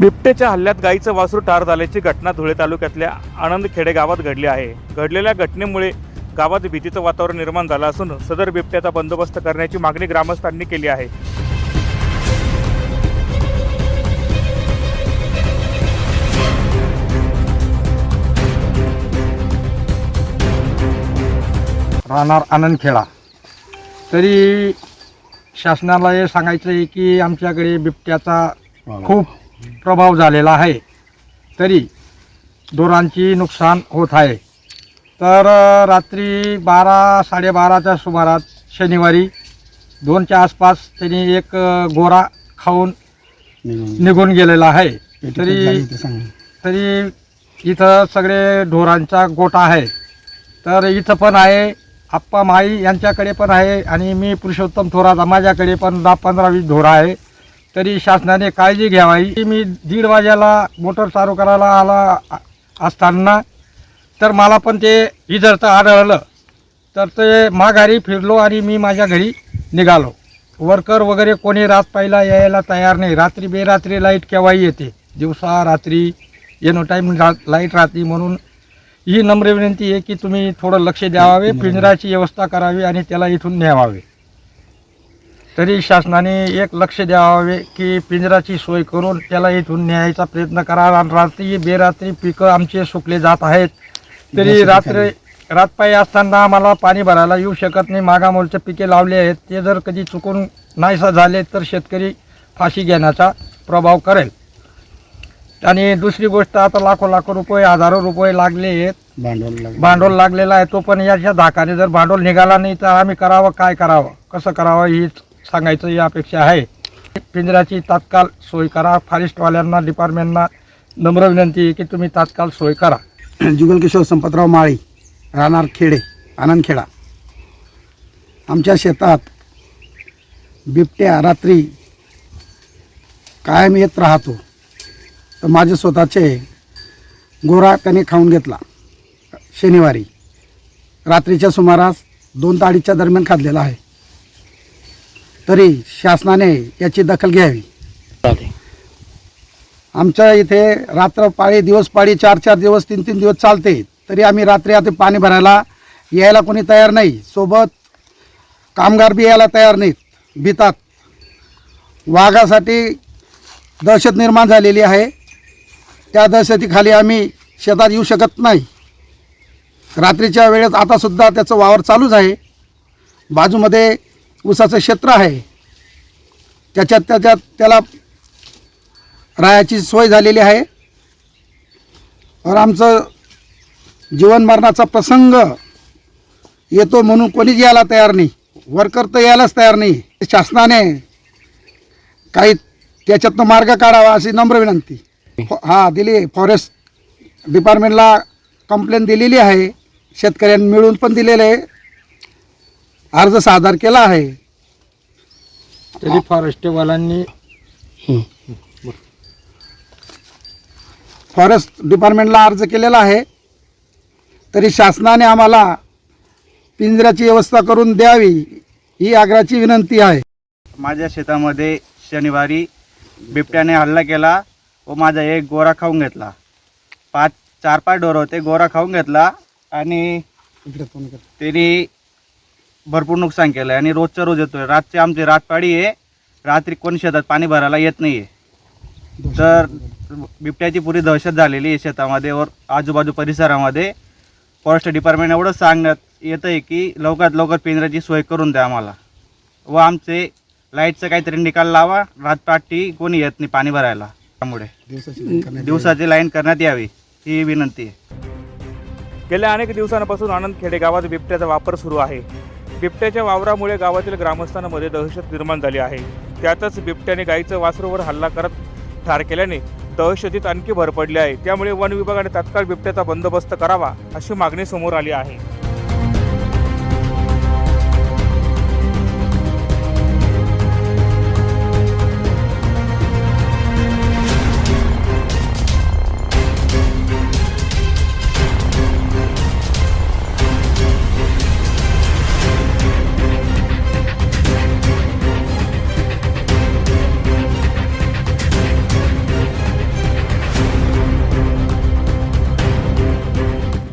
बिबट्याच्या हल्ल्यात गाईचं वासरू ठार झाल्याची घटना धुळे तालुक्यातल्या आनंद खेडे गावात घडली आहे. घडलेल्या घटनेमुळे गावात भीतीचं वातावरण निर्माण झालं असून सदर बिबट्याचा बंदोबस्त करण्याची मागणी ग्रामस्थांनी केली आहे. राहणार आनंदखेडा तरी शासनाला हे सांगायचं आहे की आमच्याकडे बिबट्याचा खूप प्रभाव झालेला आहे. तरी ढोरांची नुकसान होत आहे. तर रात्री बारा साडेबाराच्या सुमारात शनिवारी दोनच्या आसपास त्यांनी एक गोरा खाऊन निघून गेलेला आहे. तरी तरी इथं सगळे ढोरांचा गोठा आहे. तर इथं पण आहे आप्पा माई यांच्याकडे पण आहे आणि मी पुरुषोत्तम थोरात माझ्याकडे पण दहा पंधरा वीस ढोरं आहे. तरी शासनाने काळजी घ्यावी. मी दीड वाजेला मोटर चालू करायला आला असताना तर मला पण ते इजरतं आढळलं. तर ते माघारी फिरलो आणि मी माझ्या घरी निघालो. वर्कर वगैरे कोणी रात पाहिला यायला तयार नाही. रात्री बेरात्री लाइट केव्हाही येते. दिवसा रात्री येणं टाईम लाइट राहते म्हणून ही नम्र विनंती आहे की तुम्ही थोडं लक्ष द्यावे पिंजराची व्यवस्था करावी आणि त्याला इथून न्यावावे. तरी शासनाने एक लक्ष द्यावे की पिंजराची सोय करून त्याला इथून न्यायचा प्रयत्न करा आणि रात्री बेरात्री पिकं आमचे सुकले जात आहेत. तरी रात्री रातपायी असताना आम्हाला पाणी भरायला येऊ शकत नाही. मागामोलचे पिके लावले आहेत. ते जर कधी चुकून नाहीसा झाले तर शेतकरी फाशी घेण्याचा प्रभाव करेल. आणि दुसरी गोष्ट आता लाखो लाखो रुपये हजारो रुपये लागले आहेत. भांडवल भांडवल लागलेलं आहे. तो पण याच्या धाकाने जर भांडवल निघाला नाही तर आम्ही करावं काय करावं? कसं करावं? ही सांगायचं ही अपेक्षा आहे. पिंजऱ्याची तात्काळ सोय करा. फॉरेस्टवाल्यांना डिपार्टमेंटना नम्र विनंती आहे की तुम्ही तात्काळ सोय करा. जुगल किशोर संपतराव माळी राहणार खेडे आनंदखेडा. आमच्या शेतात बिबट्या रात्री कायम येत राहतो. तर माझे स्वतःचे गोरा त्याने खाऊन घेतला. शनिवारी. रात्रीच्या सुमारास दोन ताडीच्या दरम्यान खाल्लेला आहे. तरी शासनाने याची दखल घ्यावी. आमच्या इथे रात्र पाळी दिवस पाळी चार चार दिवस तीन तीन दिवस चालते. तरी आम्ही रात्री आता पाणी भरायला यायला कोणी तयार नाही. सोबत कामगार बी यायला तयार नाहीत. भीतात. वाघासाठी दहशत निर्माण झालेली आहे. त्या दहशतीखाली आम्ही शेतात येऊ शकत नाही. रात्रीच्या वेळेत आतासुद्धा त्याचं वावर चालूच आहे. बाजूमध्ये ऊसाचं क्षेत्र आहे. त्याच्यात त्याच्यात त्याला राहायची सोय झालेली आहे. और आमचं जीवन मरणाचा प्रसंग येतो म्हणून कोणीच यायला तयार नाही. वर्कर तर यायलाच तयार नाही. शासनाने काही त्याच्यातनं मार्ग काढावा अशी नम्र विनंती. हा दिली. फॉरेस्ट डिपार्टमेंटला कंप्लेंट दिलेली आहे. शेतकऱ्यांनी मिळून पण दिलेलं आहे. अर्ज सादर केला आहे. तरी फॉरेस्टवाल्यांनी फॉरेस्ट डिपार्टमेंटला अर्ज केलेला आहे. तरी शासनाने आम्हाला पिंजऱ्याची व्यवस्था करून द्यावी ही आग्रहाची विनंती आहे. माझ्या शेतामध्ये शनिवारी बिबट्याने हल्ला केला व माझा एक गोरा खाऊन घेतला. पाच चार पाच डोर होते गोरा खाऊन घेतला आणि त्यांनी भरपूर नुकसान केलं आणि रोजचं रोज येतोय. रातची आमची रातपाडी आहे. रात्री कोणी शेतात पाणी भरायला येत नाही आहे तर बिबट्याची पुरी दहशत झालेली आहे शेतामध्ये वर आजूबाजू परिसरामध्ये. फॉरेस्ट डिपार्टमेंट एवढंच सांगण्यात येतं आहे की लवकरात लवकर पिंजऱ्याची सोय करून द्या आम्हाला. व आमचे लाईटचं काहीतरी निकाल लावा. रातपाटी कोणी येत नाही पाणी भरायला. त्यामुळे दिवसाची लाईन करण्यात यावी. ही विनंती आहे. गेल्या अनेक दिवसांपासून आनंद खेडे गावात बिबट्याचा वापर सुरू आहे. बिबट्याच्या वावरामुळे गावातील ग्रामस्थांमध्ये दहशत निर्माण झाली आहे. त्यातच बिबट्याने गायीचं वासरूवर हल्ला करत ठार केल्याने दहशतीत आणखी भर पडली आहे. त्यामुळे वन विभागाने तात्काळ बिबट्याचा बंदोबस्त करावा अशी मागणी समोर आली आहे.